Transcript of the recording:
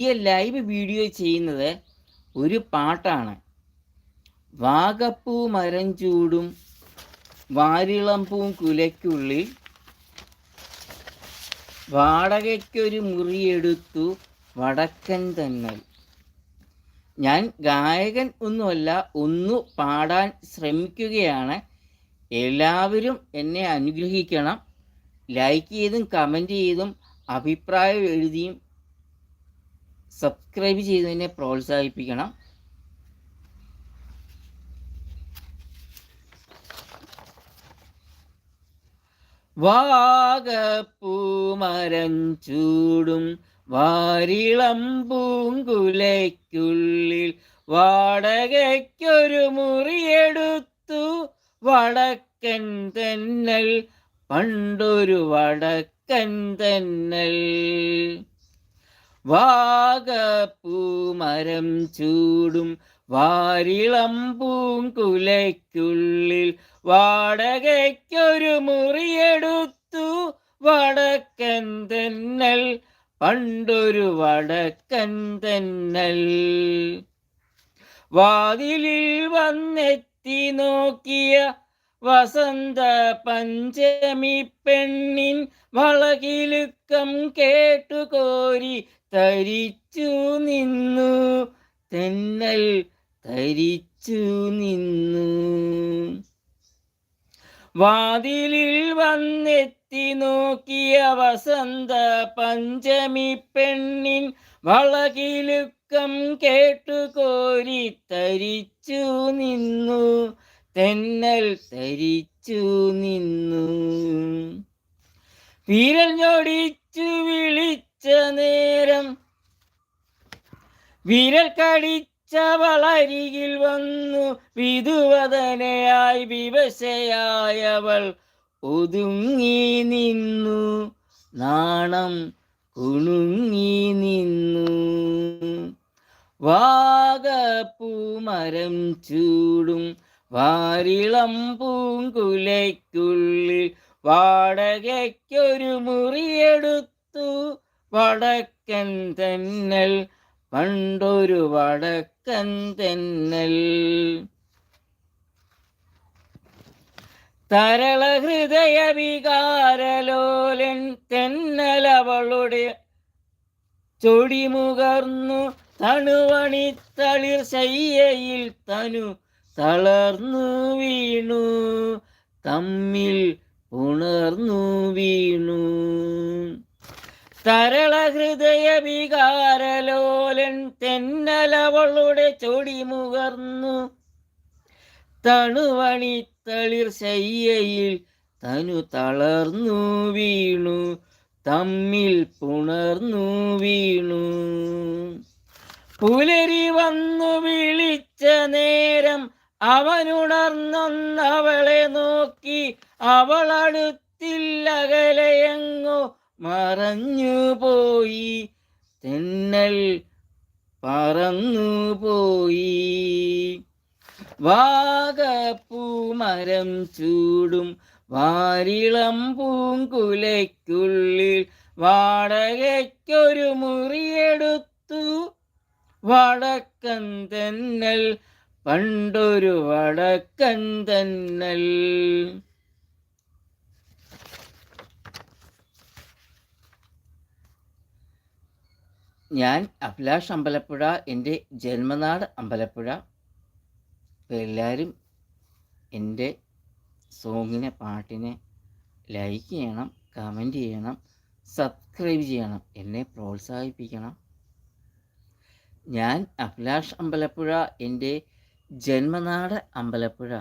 ഈ live video ചെയ്യുന്നത് ഒരു പാട്ടാണ്. വാഗപ്പൂ മരം ചൂടും വാരിളമ്പൂം കുലയ്ക്കുള്ളിൽ വാടകയ്ക്കൊരു മുറിയെടുത്തു വടക്കൻ തന്നൽ. ഞാൻ ഗായകൻ ഒന്നുമല്ല ഒന്നു പാടാൻ ശ്രമിക്കുകയാണ്. എല്ലാവരും എന്നെ അനുഗ്രഹിക്കണം. ലൈക്ക് ചെയ്തും കമന്റ് ചെയ്തും അഭിപ്രായം എഴുതിയും സബ്സ്ക്രൈബ് ചെയ്തതിനെ പ്രോത്സാഹിപ്പിക്കണം. വാഗപ്പൂമരം ചൂടും വാരിളം പൂങ്കുലയ്ക്കുള്ളിൽ വാടകയ്ക്കൊരു മുറിയെടുത്തു. വടക്കൻ തന്നൽ പണ്ടൊരു വടക്കൻ തെന്നൽ. വാഗപ്പൂമരം ചൂടും വാരിളം പൂങ്കുലയ്ക്കുള്ളിൽ വാടകയ്ക്കൊരു മുറിയെടുത്തു. വടക്കൻ തെന്നൽ പണ്ടൊരു വടക്കൻ തെന്നൽ. വാതിലിൽ വന്നെത്തി നോക്കിയ വസന്ത പഞ്ചമി പെണ്ണിൻ വളകിലുക്കം കേട്ടുകോരി തരിച്ചു നിന്നു. തെന്നൽ തരിച്ചു നിന്നു. വാതിലിൽ വന്നെത്തി നോക്കിയ വസന്ത പഞ്ചമി പെണ്ണിൻ വളകിലുക്കം കേട്ടുകോരി തരിച്ചു നിന്നു. തെന്നൽ തരിച്ചു നിന്നു. വിരൽ ഞൊടിച്ചു വിളിച്ച നേരം. വിരൽ കടിച്ചവളരികിൽ വന്നു. വിധുവതനയായി വിവശയായവൾ ഒതുങ്ങി നിന്നു. നാണം കുണുങ്ങി നിന്നു. വാഗപ്പൂമരം ചൂടും വാരിളം പൂങ്കുലയ്ക്കുള്ളിൽ വാടകയ്ക്കൊരു മുറിയെടുത്തു. വടക്കൻ തെന്നൽ പണ്ടൊരു വടക്കൻ തെന്നൽ. തരള ഹൃദയ വികാരലോലൻ തെന്നലവളുടെ ചൊടിമുകർന്നു തണുവണിത്തളിർ ശയ്യയിൽ തനു തളർന്നു വീണു തമ്മിൽ ഉണർന്നു വീണു. തരള ഹൃദയ വികാരലോലൻ തെന്നലവളുടെ ചൊടി മുകർന്നു. തണുവണി തളിർ ശയ്യയിൽ തനു തളർന്നു വീണു തമ്മിൽ പുണർന്നു വീണു. പുലരി വന്നു വിളിച്ച നേരം അവനുണർന്നവളെ നോക്കി അവൾ അടുത്തില്ലകലയെങ്ങോ മറഞ്ഞു പോയി തെന്നൽ പറന്നു പോയി വാഗപ്പൂമരം ചൂടും വാരിളം പൂങ്കുലയ്ക്കുള്ളിൽ വാടകയ്ക്കൊരു മുറിയെടുത്തു. വടക്കൻ തെന്നൽ പണ്ടൊരു വടക്കൻ തന്നൽ. ഞാൻ അഭിലാഷ് അമ്പലപ്പുഴ എന്റെ ജന്മനാട് അമ്പലപ്പുഴ. എല്ലാവരും എന്റെ സോങ്ങിനെ പാട്ടിനെ ലൈക്ക് ചെയ്യണം കമന്റ് ചെയ്യണം സബ്സ്ക്രൈബ് ചെയ്യണം എന്നെ പ്രോത്സാഹിപ്പിക്കണം. ഞാൻ അഭിലാഷ് അമ്പലപ്പുഴ എന്റെ ജന്മനാട് അമ്പലപ്പുഴ.